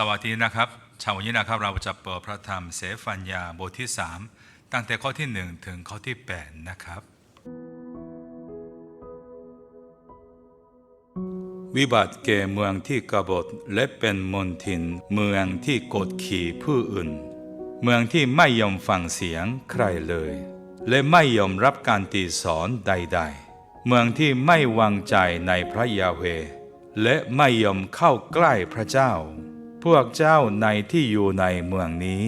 สวัสดีนะครับเช้าวันนี้นะครับเราจะเปิดพระธรรมเสฟัญญาบทที่ 3 ตั้งแต่ข้อที่ 1 ถึงข้อที่ 8 นะครับ วิบัติแก่เมืองที่กบฏและเป็นมนทิน เมืองที่กดขี่ผู้อื่น เมืองที่ไม่ยอมฟังเสียงใครเลย และไม่ยอมรับการตีสอนใด ๆ เมืองที่ไม่วางใจในพระยาเวห์และไม่ยอมเข้าใกล้พระเจ้า พวกเจ้าในที่อยู่ในเมืองนี้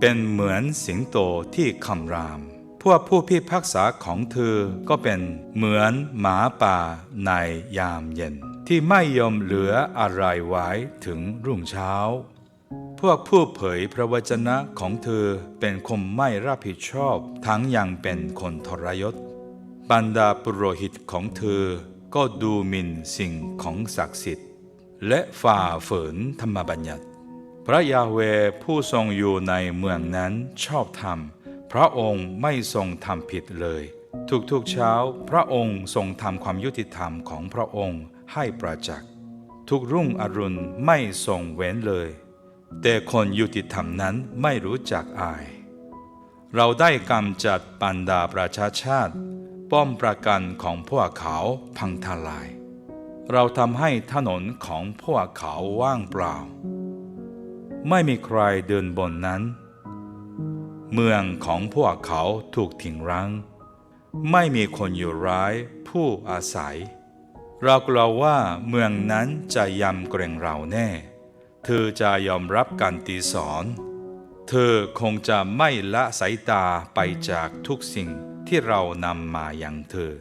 เป็นเหมือนสิงโตที่คำราม พวกผู้พิพากษาของเธอก็เป็นเหมือนหมาป่าในยามเย็น ที่ไม่ยอมเหลืออะไรไว้ถึงรุ่งเช้า พวกผู้เผยพระวจนะของเธอเป็นคนไม่รับผิดชอบทั้งยังเป็นคนทรยศบรรดาปุโรหิตของเธอก็ดูหมิ่นสิ่งของศักดิ์สิทธิ์ และฝ่าฝืนธรรมบัญญัติ พระยาเวผู้ทรงอยู่ในเมืองนั้นชอบธรรม พระองค์ไม่ทรงทำผิดเลย ทุกๆเช้าพระองค์ทรงทำความยุติธรรมของพระองค์ให้ประจักษ์ทุกรุ่งอรุณไม่ทรงเว้นเลย แต่คนยุติธรรมนั้นไม่รู้จักอาย เราได้กำจัดปันดาประชาชาติ ป้อมประกันของพวกเขาพังทลาย เราทำให้ถนนของพวกเขาว่างเปล่า ไม่มีใครเดินบนนั้น เมืองของพวกเขาถูกทิ้งร้าง ไม่มีคนอยู่ร้ายผู้อาศัย เรากลัวว่าเมืองนั้นจะยำเกรงเราแน่ เธอจะยอมรับการตีสอนเธอคงจะไม่ละสายตาไปจากทุกสิ่งที่เรานำมาอย่างเธอ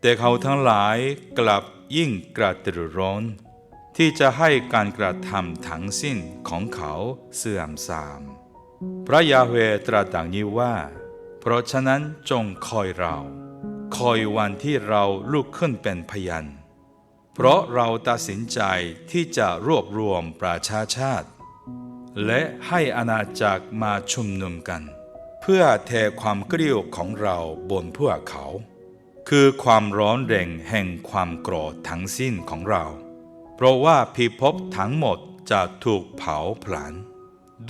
แต่เขาทั้งหลายกลับ ยิ่งกระตือร้นที่จะให้การกระทำทั้งสิ้นของเขาเสื่อมทราม พระยาเวตรัสดังนี้ว่า เพราะฉะนั้นจงคอยเรา คอยวันที่เราลุกขึ้นเป็นพยานเพราะเราตัดสินใจที่จะรวบรวมประชาชาติ และให้อาณาจักรมาชุมนุมกัน เพื่อเทความเกลียวของเราบนพวกเขา คือความร้อนแรงแห่งความโกรธทั้งสิ้นของเรา เพราะว่าพิภพทั้งหมดจะถูกเผาผลาญ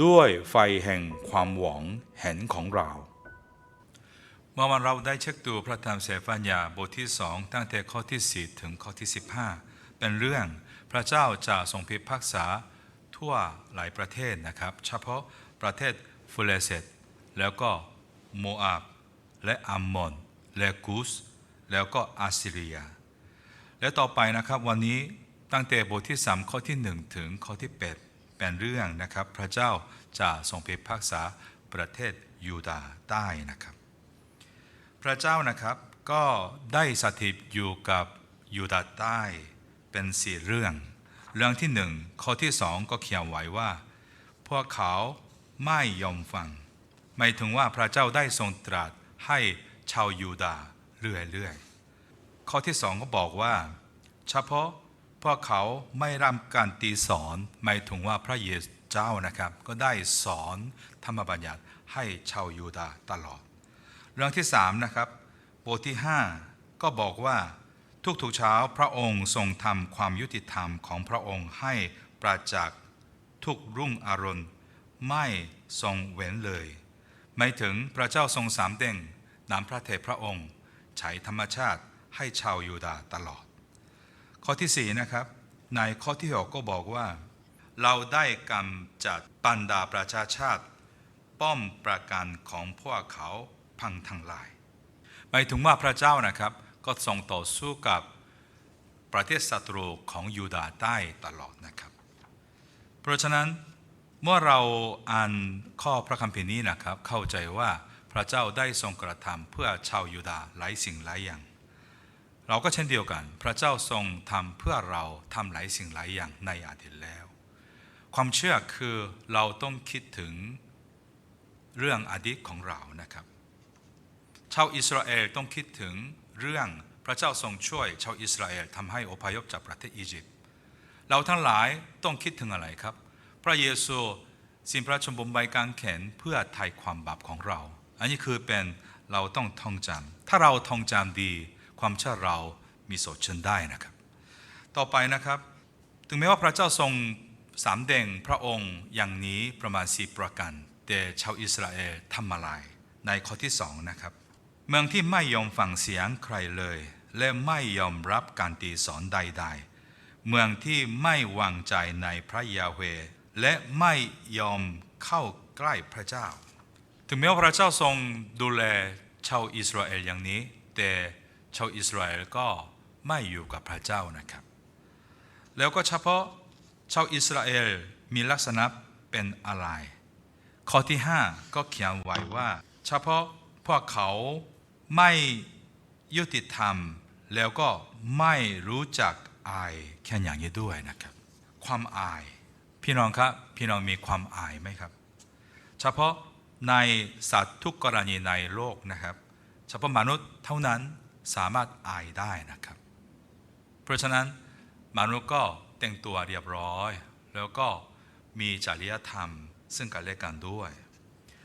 ด้วยไฟแห่งความหวังเห็นของเราเมื่อวันเราได้เช็คดูพระธรรมเสฟัญญาบทที่สองตั้งแต่ข้อที่ 4 ถึงข้อที่ 15 เป็นเรื่องพระเจ้าจะทรงพิพากษาทั่วหลายประเทศนะครับ เฉพาะประเทศฟูเลเซตแล้วก็โมอาบและอัมมอนและกุส แล้วก็อาซิเรีย และต่อไปนะครับวันนี้ตั้งแต่บทที่ 3 ข้อที่ 1 ถึงข้อที่ 8 เป็นเรื่องนะครับ พระเจ้าจะทรงพิพากษาประเทศยูดาห์ใต้นะครับ พระเจ้านะครับก็ได้สถิตอยู่กับยูดาห์ใต้เป็นสี่เรื่อง เรื่องที่หนึ่งข้อที่สองก็เขียนไว้ว่า พวกเขาไม่ยอมฟังหมายถึงว่าพระเจ้าได้ทรงตรัสให้ชาวยูดาห์ เรื่อยๆ ข้อที่สองก็บอกว่า เฉพาะพวกเขาไม่รับการตีสอนหมายถึงว่าพระเยซูเจ้านะครับ ก็ได้สอนธรรมบัญญัติให้ชาวยูดาตลอด เรื่องที่สามนะครับบทที่ 5 ก็บอกว่าทุกๆเช้าพระองค์ทรงทำความยุติธรรมของพระองค์ให้ประจักษ์ทุกรุ่งอรุณไม่ทรงเว้นเลยหมายถึงพระเจ้าทรงสามเด้งนำพระเทพพระองค์ ใช้ธรรมชาติให้ชาวยูดาห์ตลอด ข้อที่4นะครับในข้อที่6ก็บอกว่า เราได้กำจัดปันดาประชาชาติ ป้อมประกันของพวกเขาพังทั้งหลายหมายถึงว่าพระเจ้านะครับก็ทรงต่อสู้กับประเทศศัตรูของยูดาห์ใต้ตลอดนะครับ เพราะฉะนั้นเมื่อเราอ่านข้อพระคัมภีร์นี้นะครับ เข้าใจว่า ระเจ้าได้ทรงกระทำเพื่อชาวยูดาห์หลายสิ่งหลายอย่าง เราก็เช่นเดียวกัน พระเจ้าทรงทำเพื่อเราทำหลายสิ่งหลายอย่างในอดีตแล้ว ความเชื่อคือเราต้องคิดถึงเรื่องอดีตของเรานะครับ ชาวอิสราเอลต้องคิดถึงเรื่องพระเจ้าทรงช่วย ชาวอิสราเอลทำให้อพยพจากประเทศอียิปต์เราทั้งหลายต้องคิดถึงอะไรครับ พระเยซูสิ้นพระชนม์บนใบกางเขนเพื่อไถ่ความบาปของเรา อันนี้คือเป็นเราต้องท่องจำถ้าเราท่องจำดี ความเชื่อเรามีโสดชนได้นะครับ ต่อไปนะครับ ถึงแม้ว่าพระเจ้าทรงสามเด่งพระองค์อย่างนี้ประมาณสี่ประการแต่ชาวอิสราเอลทำอะไรในข้อที่สองนะครับ เมืองที่ไม่ยอมฟังเสียงใครเลย และไม่ยอมรับการตีสอนใด ๆ เมืองที่ไม่วางใจในพระยาเวและไม่ยอมเข้าใกล้พระเจ้า ถึงแม้ว่าพระเจ้าทรงดูแลชาวอิสราเอลอย่างนี้ แต่ชาวอิสราเอลก็ไม่อยู่กับพระเจ้านะครับ แล้วก็เฉพาะชาวอิสราเอลมีลักษณะเป็นอะไร ข้อที่ 5 ก็เขียนไว้ว่า เฉพาะพวกเขาไม่ยุติธรรม แล้วก็ไม่รู้จักอายแค่อย่างนี้ด้วยนะครับ ความอาย พี่น้องครับ พี่น้องมีความอายไหมครับ เฉพาะ ในสัตว์ทุกกรณีในโลกนะครับเฉพาะมนุษย์เท่านั้นสามารถอายได้นะครับ เพราะฉะนั้นมนุษย์ก็แต่งตัวเรียบร้อย แล้วก็มีจริยธรรม ซึ่งกันและกันด้วย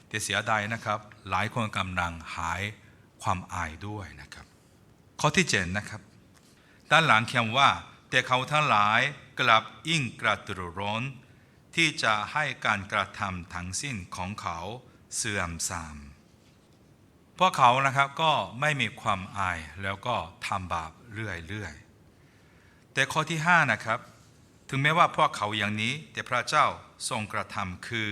แต่เสียดายนะครับหลายคนกำลังหายความอายด้วยนะครับ ข้อที่เจ็ดนะครับ ด้านหลังเขียนว่า แต่เขาทั้งหลายกลับยิ่งกระตือร้นที่จะให้การกระทำทั้งสิ้นของเขา เสื่อมทราม พวกเขานะครับก็ไม่มีความอายแล้วก็ทำบาปเรื่อยๆ แต่ข้อที่5นะครับ ถึงแม้ว่าพวกเขาอย่างนี้ แต่พระเจ้าทรงกระทำคือ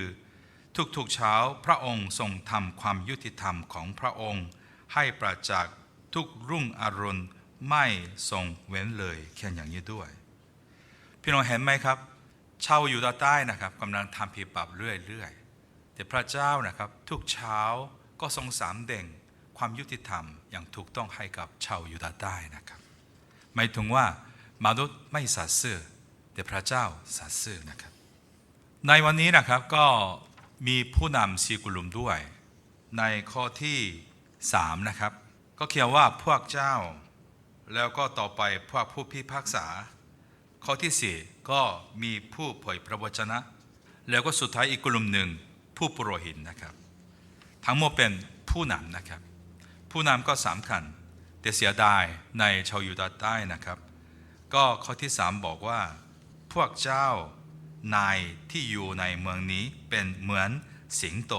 ทุกๆเช้าพระองค์ทรงทำความยุติธรรมของพระองค์ ให้ประจักษ์ทุกรุ่งอรุณไม่ทรงเว้นเลยแค่อย่างนี้ด้วย พี่น้องเห็นไหมครับ ชาวอยูดาใต้นะครับกำลังทำผิดบาปเรื่อยๆ แต่พระเจ้านะครับทุกเช้าก็ทรงสามเด่งความยุติธรรมอย่างถูกต้องให้กับชาวยูดาห์ใต้นะครับหมายถึงว่ามนุษย์ไม่สัตย์ซื่อแต่พระเจ้าสัตย์ซื่อนะครับ ในวันนี้นะครับก็มีผู้นำสีกลุ่มด้วย ในข้อที่3นะครับก็เขียนว่าพวกเจ้า แล้วก็ต่อไปพวกผู้พิพากษา ข้อที่สี่ก็มีผู้เผยพระวจนะ แล้วก็สุดท้ายอีกกลุ่มหนึ่ง ผู้ปุโรหิตนะครับ ทั้งหมดเป็นผู้นำนะครับ ผู้นำก็สำคัญแต่เสียดายในชาวยูดาห์ใต้นะครับ ก็ข้อที่สามบอกว่า พวกเจ้านายที่อยู่ในเมืองนี้เป็นเหมือนสิงโต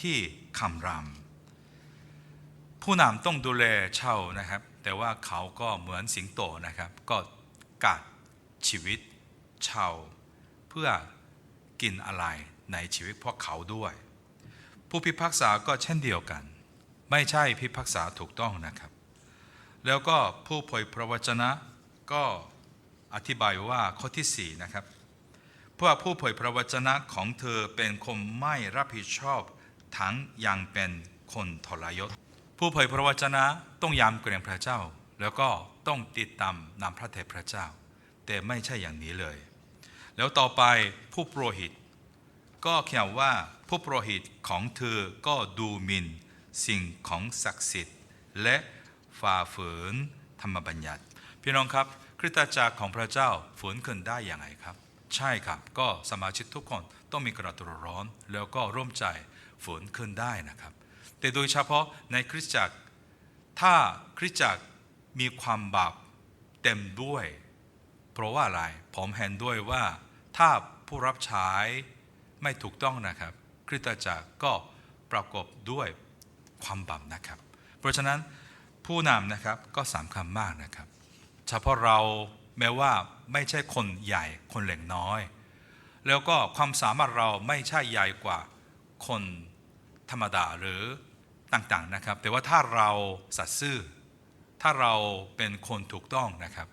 ที่คำรามผู้นำต้องดูแลชาวนะครับ แต่ว่าเขาก็เหมือนสิงโตนะครับ ก็กัดชีวิตชาวเพื่อกินอะไร ในชีวิตพวกเขาด้วย ผู้พิพากษาก็เช่นเดียวกัน ไม่ใช่พิพากษาถูกต้องนะครับ แล้วก็ผู้เผยพระวจนะก็อธิบายว่าข้อที่4นะครับเพราะผู้เผยพระวจนะของเธอเป็นคนไม่รับผิดชอบทั้งยังเป็นคนทรยศ ผู้เผยพระวจนะต้องยำเกรงพระเจ้า แล้วก็ต้องติดตามนำพระเทพพระเจ้า แต่ไม่ใช่อย่างนี้เลย แล้วต่อไปผู้โปรหิต ก็เขียนว่าผู้ปรหิตของเธอก็ดูหมินสิ่งของศักดิ์สิทธิ์และฝ่าฝืนธรรมบัญญัติ พี่น้องครับคริสตจักรของพระเจ้าฝืนขึ้นได้อย่างไรครับ ใช่ครับ ก็สมาชิกทุกคนต้องมีกระตุกร้อน แล้วก็ร่วมใจฝืนขึ้นได้นะครับ แต่โดยเฉพาะในคริสตจักร ถ้าคริสตจักรมีความบาปเต็มด้วย เพราะว่าอะไรผมเห็นด้วยว่าถ้าผู้รับใช้ ไม่ถูกต้องนะครับ คริสตจักรก็ประกอบด้วยความบาปนะครับ เพราะฉะนั้นผู้นำนะครับก็สำคัญมากนะครับ เฉพาะเราแม้ว่าไม่ใช่คนใหญ่คนเล็กน้อย แล้วก็ความสามารถเราไม่ใช่ใหญ่กว่าคนธรรมดาหรือต่างๆนะครับ แต่ว่าถ้าเราสัตย์ซื่อ ถ้าเราเป็นคนถูกต้องนะครับ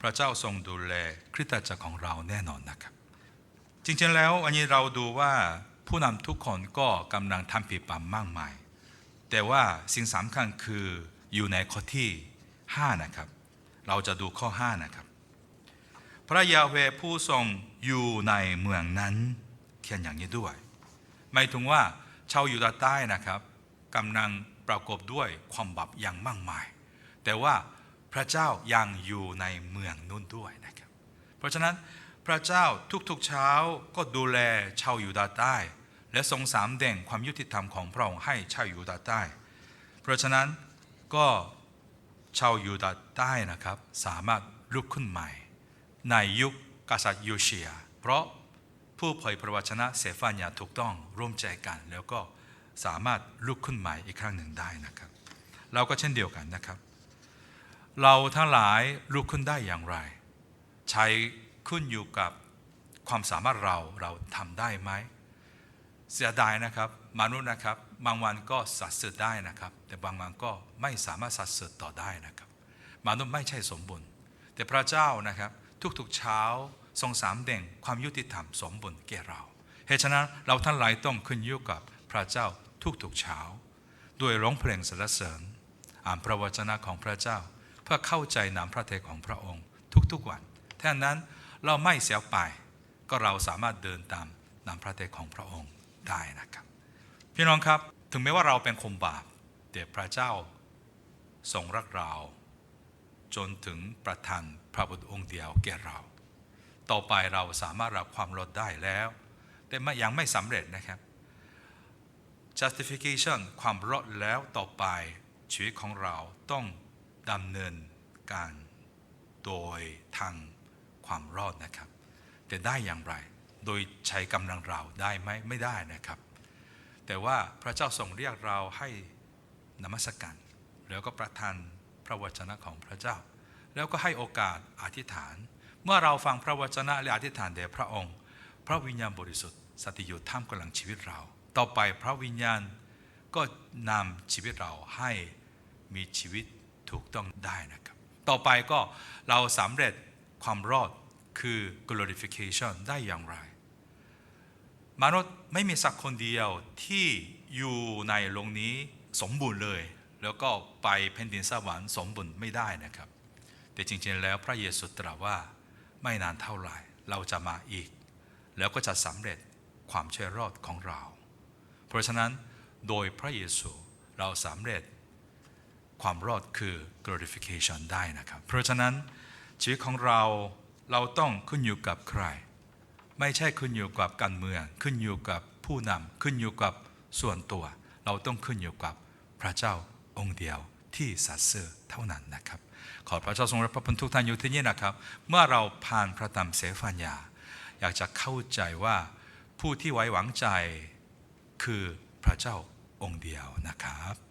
พระเจ้าทรงดูแลคริสตจักรของเราแน่นอนนะครับ จริงๆแล้ววันนี้เราดูว่าผู้นำทุกคนก็กำลังทำผิดบาปมากมาย แต่ว่าสิ่งสำคัญคืออยู่ในข้อที่ 5 นะครับ เราจะดูข้อ 5 นะครับ พระยาเวผู้ทรงอยู่ในเมืองนั้นเขียนอย่างนี้ด้วยหมายถึงว่าชาวยูดาห์ใต้นะครับกำลังประกอบด้วยความบาปอย่างมากมาย แต่ว่าพระเจ้ายังอยู่ในเมืองนู้นด้วยนะครับ เพราะฉะนั้น พระเจ้าทุกๆเช้าก็ดูแลชาวยูดาใต้ และทรงสามแด่งความยุติธรรมของพระองค์ให้ชาวยูดาใต้ เพราะฉะนั้นก็ชาวยูดาใต้นะครับสามารถลุกขึ้นใหม่ ในยุคกษัตริย์โยเชีย เพราะผู้เผยพระวจนะเสฟานยาถูกต้องร่วมใจกัน แล้วก็สามารถลุกขึ้นใหม่อีกครั้งหนึ่งได้นะครับ เราก็เช่นเดียวกันนะครับ เราทั้งหลายลุกขึ้นได้อย่างไร ใช้ ขึ้นอยู่กับความสามารถเราเราทำได้ไหมเสียดายนะครับมนุษย์นะครับ บางวันก็สัตย์สืบได้นะครับ แต่บางวันก็ไม่สามารถสัตย์สืบต่อได้นะครับมนุษย์ไม่ใช่สมบูรณ์ แต่พระเจ้านะครับทุกๆเช้าทรงสามเด่งความยุติธรรมสมบูรณ์แก่เราเหตุฉะนั้นเราท่านหลายต้องขึ้นอยู่กับพระเจ้าทุกๆเช้า ด้วยร้องเพลงสรรเสริญอ่านพระวจนะของพระเจ้า เพื่อเข้าใจนามพระทัยของพระองค์ทุกๆวันแท่นั้น เราไม่เสียไป ก็เราสามารถเดินตามนามพระทัยของพระองค์ได้นะครับ พี่น้องครับถึงแม้ว่าเราเป็นคนบาปแต่พระเจ้าทรงรักเรา จนถึงประทานพระบุตรองค์เดียวแก่เรา ต่อไปเราสามารถรับความรอดได้แล้ว แต่ยังไม่สำเร็จนะครับ justification ความรอดแล้วต่อไปชีวิตของเราต้องดำเนินการโดยทาง ความรอดนะครับ แต่ได้อย่างไร โดยใช้กำลังเราได้ไหมไม่ได้นะครับ แต่ว่าพระเจ้าทรงเรียกเราให้นมัสการแล้วก็ประทานพระวจนะของพระเจ้า แล้วก็ให้โอกาสอธิษฐาน เมื่อเราฟังพระวจนะและอธิษฐานแด่พระองค์ พระวิญญาณบริสุทธิ์สถิตอยู่ท่ามกลางชีวิตเรา ต่อไปพระวิญญาณก็นำชีวิตเราให้มีชีวิตถูกต้องได้นะครับ ต่อไปก็เราสำเร็จ ความรอดคือ glorification ได้อย่างไร มนุษย์ไม่มีสักคนเดียวที่อยู่ในโลกนี้สมบูรณ์เลย แล้วก็ไปแผ่นดินสวรรค์สมบูรณ์ไม่ได้นะครับ แต่จริงๆแล้วพระเยซูตรัสว่าไม่นานเท่าไหร่เราจะมาอีก แล้วก็จะสำเร็จความช่วยรอดของเรา เพราะฉะนั้นโดยพระเยซูเราสำเร็จความรอดคือ glorification ได้นะครับ เพราะฉะนั้น ชีวิตของเราเราต้องขึ้นอยู่กับใคร ไม่ใช่ขึ้นอยู่กับการเมือง ขึ้นอยู่กับผู้นำขึ้นอยู่กับส่วนตัว เราต้องขึ้นอยู่กับพระเจ้าองค์เดียวที่สัตย์ซื่อเท่านั้นนะครับ ขอพระเจ้าทรงรับพระคุณทุกท่านอยู่ที่นี่นะครับ เมื่อเราผ่านพระธรรมเสฟัญญาอยากจะเข้าใจว่าผู้ที่ไว้วางใจคือพระเจ้าองค์เดียวนะครับ